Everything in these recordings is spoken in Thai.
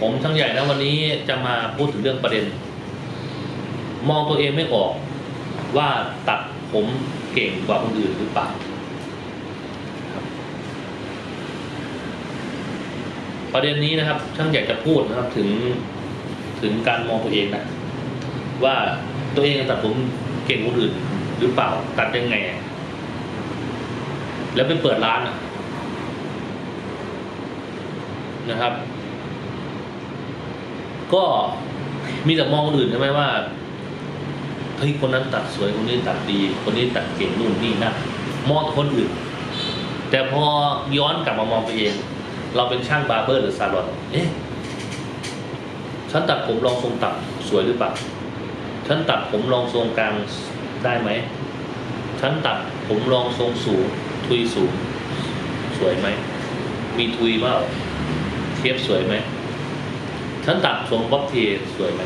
ผมช่างใหญ่นะวันนี้จะมาพูดถึงเรื่องประเด็น มองตัวเองไม่ออกว่าตัดผมเก่งกว่าคนอื่นหรือเปล่าประเด็นนี้นะครับ ช่างใหญ่จะพูดนะครับถึงถึงการมองตัวเองนะว่าตัวเองตัดผมเก่งกว่าคนอื่นหรือเปล่า ตัดยังไง แล้วไปเปิดร้านอะ นะครับ ก็มีแต่มองคนอื่นใช่ไหมว่าเฮ้ยคนนั้นตัดสวยคนนี้ตัดดี คนนี้ตัดเก่งนู่นนี่นั่นมองคนอื่น แต่พอย้อนกลับมามองตัวเอง เราเป็นช่างบาร์เบอร์หรือซาลอนเอ๊ะฉันตัดผมรองทรงต่ำสวยหรือเปล่าฉันตัดผมรองทรงกลางได้ไหมฉันตัดผมรองทรงสูง ทุยสูง สวยไหม มีทุยเปล่า เทียบสวยไหมฉันตัดทรงบ๊อบเทสวยไหม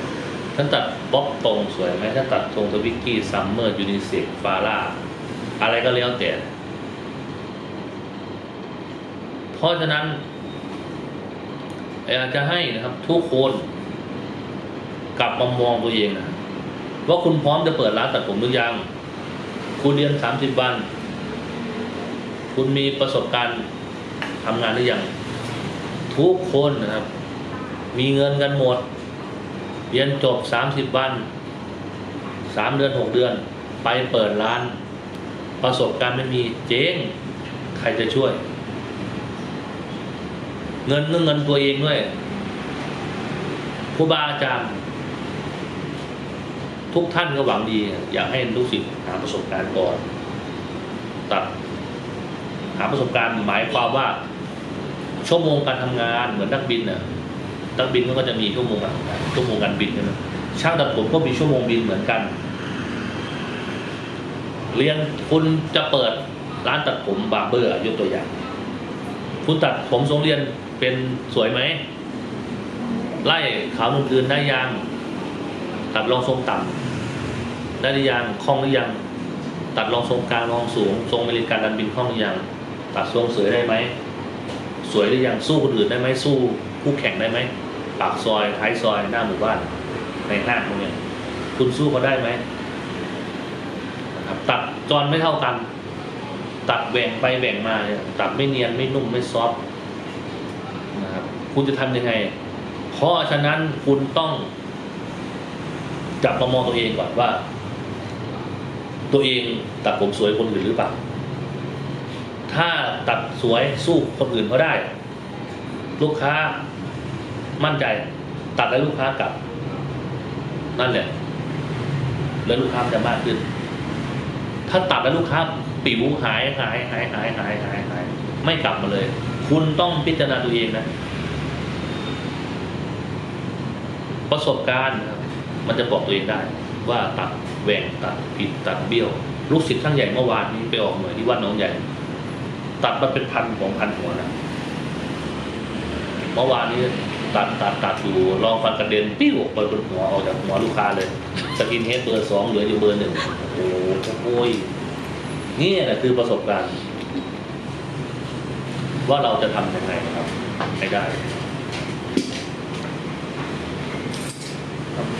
ฉันตัดบ๊อบตรงสวยไหมฉันตัดทรงทวิกกี้ซัมเมอร์ยูนิเซ็กฟาร่าอะไรก็แล้วแต่ เพราะฉะนั้นอยากจะให้นะครับ ทุกคนกลับมามองตัวเองนะว่าคุณพร้อมจะเปิดร้านตัดผมหรือยัง คุณเรียนสามสิบวัน คุณมีประสบการณ์ทำงานหรือยัง ทุกคนนะครับ มีเงินกันหมด เรียนจบสามสิบวันสามเดือนหกเดือน ไปเปิดร้าน ประสบการณ์ไม่มีเจ๊งใครจะช่วย เงินนึงเงินตัวเองด้วยครูบาอาจารย์ทุกท่านก็หวังดี อยากให้ลูกศิษย์หาประสบการณ์ก่อนตัดหาประสบการณ์หมายความว่า ชั่วโมงการทำงานเหมือนนักบินน่ะนักบินเขาก็จะมีชั่วโมงการชั่วโมงการบินใช่ไหมช่างตัดผมก็มีชั่วโมงบินเหมือนกัน เรียนคุณจะเปิดร้านตัดผมบาเบอร์ยกตัวอย่าง คุณตัดผมทรงเรียนเป็นสวยไหมไล่ขาวนุ่มอื่นได้ยังตัดรองทรงต่ำได้หรือยังคล่องหรือยัง ตัดรองทรงกลางรองสูง ทรงอเมริกันดันบินคล่องหรือยัง ตัดทรงสวยได้ไหม สวยหรือยังสู้คนอื่นได้ไหมสู้คู่แข่งได้ไหมปากซอยท้ายซอยหน้าหมู่บ้านในห้างพวกนี้คุณสู้เขาได้ไหมนะครับตัดจอนไม่เท่ากัน ตัดแหว่งไปแหว่งมาเนี่ยตัดไม่เนียนไม่นุ่มไม่ซอฟต์นะครับคุณจะทำยังไง เพราะฉะนั้นคุณต้องจับมามองตัวเองก่อนว่า ตัวเองตัดผมสวยคนอื่นหรือเปล่า ถ้าตัดสวยสู้คนอื่นเขาได้ ลูกค้ามั่นใจ ตัดแล้วลูกค้ากลับ นั่นแหละแล้วลูกค้าจะมากขึ้น ถ้าตัดแล้วลูกค้าปิวหายหายหายหายหายหายหายไม่กลับมาเลย คุณต้องพิจารณาตัวเองนะ ประสบการณ์มันจะบอกตัวเองได้ ว่าตัดแหว่งตัดผิดตัดเบี้ยว ลูกศิษย์ช่างใหญ่เมื่อวานนี้ไปออกหน่วยที่วัดหนองใหญ่ ตัดมาเป็นพันของพันหัวนะเมื่อวานนี้ตัดตัดตัดอยู่ลองฟันกระเด็นปิ้วไปบนหัวออกจากหัวลูกค้าเลย สกินเฮดเบอร์สองเหลืออยู่เบอร์หนึ่งโอ้โหโอ้ยนี่แหละคือประสบการณ์ ว่าเราจะทำยังไงครับให้ได้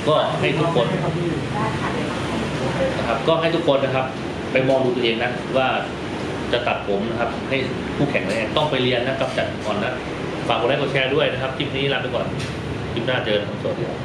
ก็ให้ทุกคนนะครับ ก็ให้ทุกคนนะครับ ไปมองดูตัวเองนะว่า จะตัดผมนะครับให้ผู้แข่งได้ต้องไปเรียนนะครับจัดก่อนนะฝากกดไลค์กดแชร์ด้วยนะครับคลิปนี้ลาไปก่อนคลิปหน้าเจอกันครับสวัสดีครับ